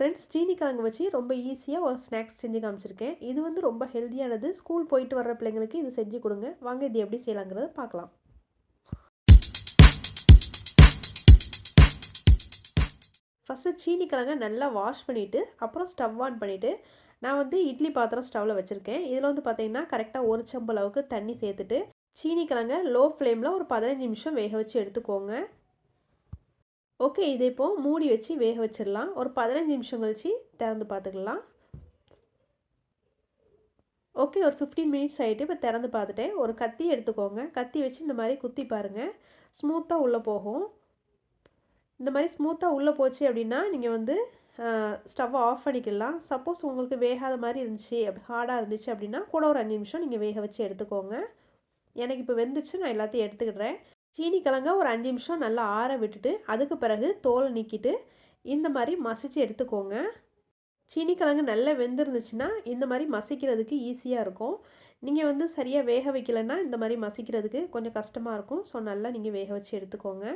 Friends சீனி கிழங்கு வச்சு ரொம்ப ஈஸியாக ஒரு ஸ்நாக்ஸ் செஞ்சு காமிச்சிருக்கேன். இது வந்து ரொம்ப ஹெல்த்தியானது ஸ்கூல் போயிட்டு வர்ற பிள்ளைங்களுக்கு இது செஞ்சு கொடுங்க. வாங்க இது எப்படி செய்யலாங்கிறத பார்க்கலாம். ஃபஸ்ட்டு சீனி கிழங்க நல்லா வாஷ் பண்ணிவிட்டு அப்புறம் ஸ்டவ் ஆன் பண்ணிவிட்டு நான் வந்து இட்லி பாத்திரம் ஸ்டவ்வில் வச்சுருக்கேன். இதில் வந்து பார்த்தீங்கன்னா கரெக்டாக ஒரு செம்பு அளவுக்கு தண்ணி சேர்த்துட்டு சீனி கிழங்க லோ ஃப்ளேமில் ஒரு பதினஞ்சு நிமிஷம் வேக வச்சு எடுத்துக்கோங்க. ஓகே இதை இப்போது மூடி வச்சு வேக வச்சிடலாம். ஒரு பதினஞ்சு நிமிஷம் கழிச்சு திறந்து பார்த்துக்கலாம். ஓகே ஒரு ஃபிஃப்டீன் மினிட்ஸ் ஆகிட்டு இப்போ திறந்து பார்த்துட்டேன். ஒரு கத்தி எடுத்துக்கோங்க. கத்தி வச்சு இந்த மாதிரி குத்தி பாருங்கள் ஸ்மூத்தாக உள்ளே போகும். இந்த மாதிரி ஸ்மூத்தாக உள்ளே போச்சு அப்படின்னா நீங்கள் வந்து ஸ்டவ்வை ஆஃப் பண்ணிக்கலாம். சப்போஸ் உங்களுக்கு வேகாத மாதிரி இருந்துச்சு அப்படி ஹார்டாக இருந்துச்சு அப்படின்னா கூட ஒரு அஞ்சு நிமிஷம் நீங்கள் வேக வச்சு எடுத்துக்கோங்க. எனக்கு இப்போ வெந்துச்சு நான் எல்லாத்தையும் எடுத்துக்கிடுறேன். சீனி கிழங்க ஒரு அஞ்சு நிமிஷம் நல்லா ஆற விட்டுட்டு அதுக்கு பிறகு தோலை நீக்கிட்டு இந்த மாதிரி மசிச்சு எடுத்துக்கோங்க. சீனி கிழங்கு நல்லா வெந்திருந்துச்சுன்னா இந்த மாதிரி மசிக்கிறதுக்கு ஈஸியாக இருக்கும். நீங்கள் வந்து சரியாக வேக வைக்கலைன்னா இந்த மாதிரி மசிக்கிறதுக்கு கொஞ்சம் கஷ்டமாக இருக்கும். ஸோ நல்லா நீங்கள் வேக வச்சு எடுத்துக்கோங்க.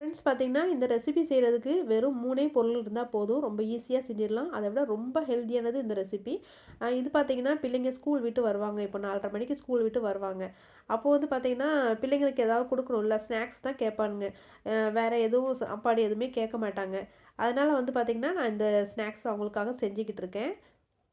ஃப்ரெண்ட்ஸ் பார்த்திங்கன்னா இந்த ரெசிபி செய்கிறதுக்கு வெறும் மூணே பொருள் இருந்தால் போதும். ரொம்ப ஈஸியாக செஞ்சிடலாம். அதை விட ரொம்ப ஹெல்த்தியானது இந்த ரெசிபி. இது பார்த்திங்கன்னா பிள்ளைங்க ஸ்கூல் விட்டு வருவாங்க. இப்போ நாலரை மணிக்கு ஸ்கூல் விட்டு வருவாங்க. அப்போது வந்து பார்த்திங்கன்னா பிள்ளைங்களுக்கு ஏதாவது கொடுக்கணும்ல ஸ்நாக்ஸ் தான் கேட்பானுங்க. வேறு எதுவும் சாப்பாடு எதுவுமே கேட்க மாட்டாங்க. அதனால் வந்து பார்த்திங்கன்னா நான் இந்த ஸ்நாக்ஸ் அவங்களுக்காக செஞ்சுக்கிட்டு இருக்கேன்.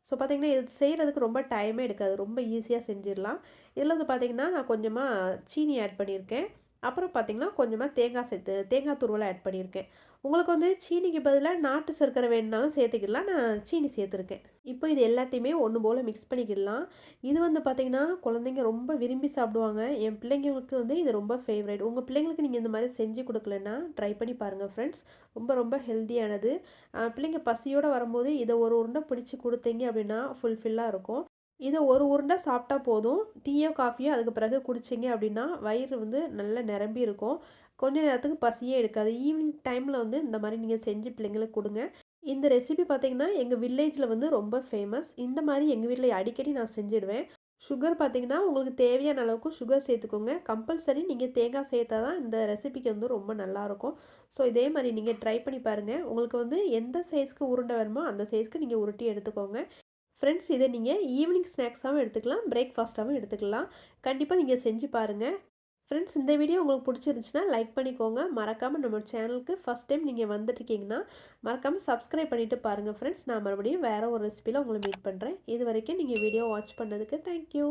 ஸோ பார்த்திங்கன்னா இது செய்கிறதுக்கு ரொம்ப டைமே எடுக்காது. ரொம்ப ஈஸியாக செஞ்சிடலாம். இதில் வந்து பார்த்திங்கன்னா நான் கொஞ்சமாக சீனி ஆட் பண்ணியிருக்கேன். அப்புறம் பார்த்திங்கன்னா கொஞ்சமாக தேங்காய் சேர்த்து தேங்காய் துருவலை ஆட் பண்ணியிருக்கேன். உங்களுக்கு வந்து சீனிக்கு பதிலாக நாட்டு சர்க்கரை வேணுனாலும் சேர்த்துக்கிடலாம் நான் சீனி சேர்த்துருக்கேன். இப்போ இது எல்லாத்தையுமே ஒன்று போல் மிக்ஸ் பண்ணிக்கிடலாம். இது வந்து பார்த்திங்கன்னா குழந்தைங்க ரொம்ப விரும்பி சாப்பிடுவாங்க. என் பிள்ளைங்களுக்கு வந்து இது ரொம்ப ஃபேவரேட் உங்கள் பிள்ளைங்களுக்கு நீங்கள் இந்த மாதிரி செஞ்சு கொடுக்கலன்னா ட்ரை பண்ணி பாருங்கள் ஃப்ரெண்ட்ஸ் ரொம்ப ரொம்ப ஹெல்த்தியானது பிள்ளைங்க பசியோடு வரும்போது இதை ஒரு உருண்டை பிடிச்சி கொடுத்தீங்க அப்படின்னா ஃபுல்ஃபில்லாக இருக்கும். இதை ஒரு உருண்டை சாப்பிட்டா போதும். டீயோ காஃபியோ அதுக்கு பிறகு குடிச்சிங்க அப்படின்னா வயிறு வந்து நல்லா நிரம்பி இருக்கும். கொஞ்ச நேரத்துக்கு பசியே எடுக்காது. ஈவினிங் டைமில் வந்து இந்த மாதிரி நீங்கள் செஞ்சு பிள்ளைங்களுக்கு கொடுங்க. இந்த ரெசிபி பார்த்திங்கன்னா எங்கள் வில்லேஜில் வந்து ரொம்ப ஃபேமஸ். இந்த மாதிரி எங்கள் வீட்டில் அடிக்கடி நான் செஞ்சுடுவேன். சுகர் பார்த்திங்கன்னா உங்களுக்கு தேவையான அளவுக்கு சுகர் சேர்த்துக்கோங்க. கம்பல்சரி நீங்கள் தேங்காய் சேர்த்தா தான் இந்த ரெசிபிக்கு வந்து ரொம்ப நல்லாயிருக்கும் ஸோ இதே மாதிரி நீங்கள் ட்ரை பண்ணி பாருங்கள் உங்களுக்கு வந்து எந்த சைஸ்க்கு உருண்டை வேணுமோ அந்த சைஸ்க்கு நீங்கள் உருட்டி எடுத்துக்கோங்க. ஃப்ரெண்ட்ஸ் இதை நீங்கள் ஈவினிங் ஸ்நாக்ஸாகவும் எடுத்துக்கலாம் பிரேக்ஃபாஸ்ட்டாகவும் எடுத்துக்கலாம். கண்டிப்பாக நீங்கள் செஞ்சு பாருங்கள் ஃப்ரெண்ட்ஸ் இந்த வீடியோ உங்களுக்கு பிடிச்சிருந்துச்சுன்னா லைக் பண்ணிக்கோங்க. மறக்காமல் நம்ம சேனலுக்கு ஃபஸ்ட் டைம் நீங்கள் வந்துட்டுருக்கீங்கன்னா மறக்காமல் சப்ஸ்கிரைப் பண்ணிவிட்டு பாருங்கள் ஃப்ரெண்ட்ஸ் நான் மறுபடியும் வேறு ஒரு ரெசிபியில் உங்களை மீட் பண்ணுறேன் இது வரைக்கும் நீங்கள் வீடியோ வாட்ச் பண்ணதுக்கு தேங்க்யூ